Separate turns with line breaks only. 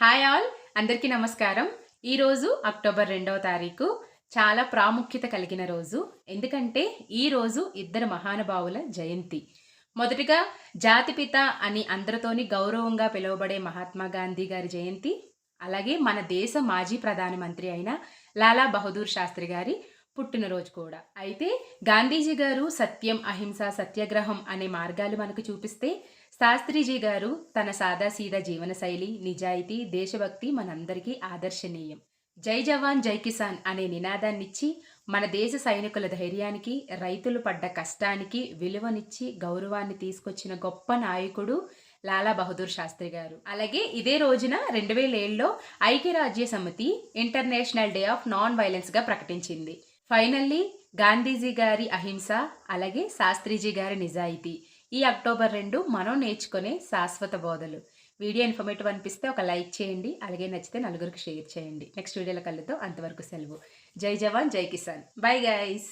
Hi all అందరికీ నమస్కారం. ఈరోజు అక్టోబర్ రెండవ తారీఖు చాలా ప్రాముఖ్యత కలిగిన రోజు. ఎందుకంటే ఈ రోజు ఇద్దరు మహానుభావుల జయంతి. మొదటిగా జాతిపిత అని అందరితోని గౌరవంగా పిలువబడే మహాత్మా గాంధీ గారి జయంతి. అలాగే మన దేశ మాజీ ప్రధానమంత్రి అయిన లాలా బహదూర్ శాస్త్రి గారి పుట్టినరోజు కూడా. అయితే గాంధీజీ గారు సత్యం అహింస సత్యాగ్రహం అనే మార్గాలు మనకు చూపిస్తే శాస్త్రిజీ గారు తన సాదాసీదా జీవనశైలి నిజాయితీ దేశభక్తి మనందరికీ ఆదర్శనీయం. జై జవాన్ జై కిసాన్ అనే నినాదాన్నిచ్చి మన దేశ సైనికుల ధైర్యానికి రైతులు పడ్డ కష్టానికి విలువనిచ్చి గౌరవాన్ని తీసుకొచ్చిన గొప్ప నాయకుడు లాలా బహదూర్ శాస్త్రి గారు. అలాగే ఇదే రోజున రెండు వేల ఏళ్ళలో ఐక్యరాజ్య సమితి ఇంటర్నేషనల్ డే ఆఫ్ నాన్ వైలెన్స్గా ప్రకటించింది. ఫైనల్లీ గాంధీజీ గారి అహింస అలాగే శాస్త్రీజీ గారి నిజాయితీ ఈ అక్టోబర్ రెండు మనం నేర్చుకునే శాశ్వత బోధలు. వీడియో ఇన్ఫర్మేటివ్ అనిపిస్తే ఒక లైక్ చేయండి అలాగే నచ్చితే నలుగురికి షేర్ చేయండి. నెక్స్ట్ వీడియోలో కలుద్దాం. అంతవరకు సెలవు. జై జవాన్ జై కిసాన్. Bye guys